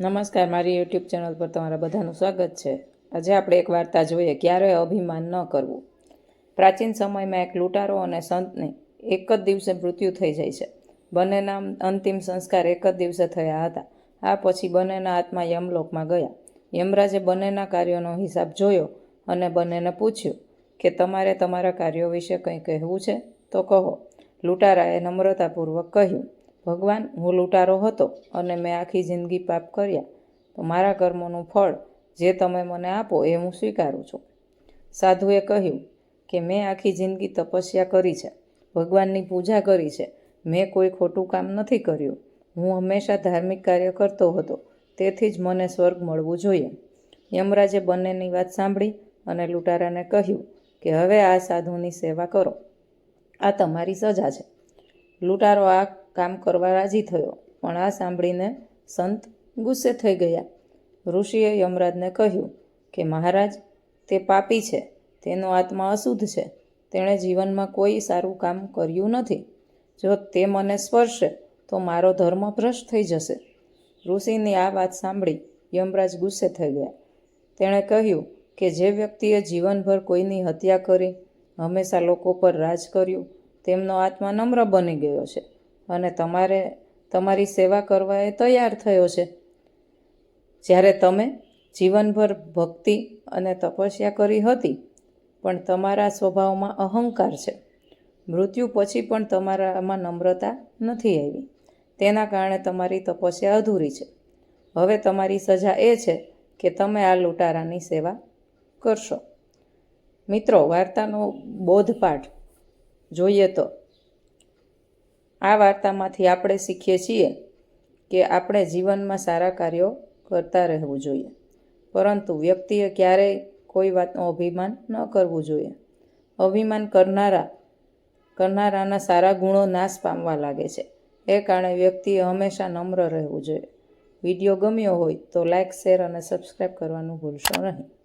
નમસ્કાર, મારી YouTube channel પર તમારા બધાનું સ્વાગત છે. આજે આપણે એક વાર્તા જોઈએ, ક્યારેય અભિમાન ન કરવું. પ્રાચીન સમયમાં એક લૂંટારો અને સંતને એક જ દિવસે મૃત્યુ થઈ જાય છે. બંનેના અંતિમ સંસ્કાર એક જ દિવસે થયા હતા. આ પછી બંનેના આત્મા યમલોકમાં ગયા. યમરાજે બંનેના કાર્યોનો હિસાબ જોયો અને બંનેને પૂછ્યું કે, તમારે તમારા કાર્યો વિશે કંઈ કહેવું છે? તો કહો. લૂંટારાએ નમ્રતાપૂર્વક કહ્યું ભગવાન હું લૂંટારો હતો અને મેં આખી જિંદગી પાપ કર્યા. તો મારા કર્મોનું ફળ જે તમે મને આપો એ હું સ્વીકારું છું. સાધુએ કહ્યું કે મેં આખી જિંદગી તપસ્યા કરી છે. ભગવાનની પૂજા કરી છે. મેં કોઈ ખોટું કામ નથી કર્યું. હું હંમેશા ધાર્મિક કાર્ય કરતો હતો. તેથી જ મને સ્વર્ગ મળવું જોઈએ. યમરાજે બંનેની વાત સાંભળી અને લૂંટારાને કહ્યું કે હવે આ સાધુની સેવા કરો. આ તમારી સજા છે. લૂંટારો આ કામ કરવા રાજી થયો. પણ આ સાંભળીને સંત ગુસ્સે થઈ ગયા. ઋષિએ યમરાજને કહ્યું કે, મહારાજ, તે પાપી છે. તેનો આત્મા અશુદ્ધ છે. તેણે જીવનમાં કોઈ સારું કામ કર્યું નથી. જો તે મને સ્પર્શે, તો મારો ધર્મ ભ્રષ્ટ થઈ જશે. ઋષિની આ વાત સાંભળી યમરાજ ગુસ્સે થઈ ગયા. તેણે કહ્યું કે, જે વ્યક્તિએ જીવનભર કોઈની હત્યા કરી, હંમેશા લોકો પર રાજ કર્યું, તેમનો આત્મા નમ્ર બની ગયો છે. અને તમારે, તમારી સેવા કરવા એ તૈયાર થયો છે. જ્યારે તમે જીવનભર ભક્તિ અને તપસ્યા કરી હતી, પણ તમારા સ્વભાવમાં અહંકાર છે. મૃત્યુ પછી પણ તમારામાં નમ્રતા નથી આવી. તેના કારણે તમારી તપસ્યા અધૂરી છે. હવે તમારી સજા એ છે કે તમે આ લૂંટારાની સેવા કરશો. મિત્રો, વાર્તાનો બોધપાઠ જોઈએ તો આ વાર્તામાંથી આપણે શીખીએ છીએ કે આપણે જીવનમાં સારા કાર્યો કરતા રહેવું જોઈએ. પરંતુ વ્યક્તિએ ક્યારેય કોઈ વાતનું અભિમાન ન કરવું જોઈએ. અભિમાન કરનારા, કરનારાના સારા ગુણો નાશ પામવા લાગે છે. એ કારણે વ્યક્તિએ હંમેશા નમ્ર રહેવું જોઈએ. વીડિયો ગમ્યો હોય તો લાઇક શેર અને સબસ્ક્રાઈબ કરવાનું ભૂલશો નહીં.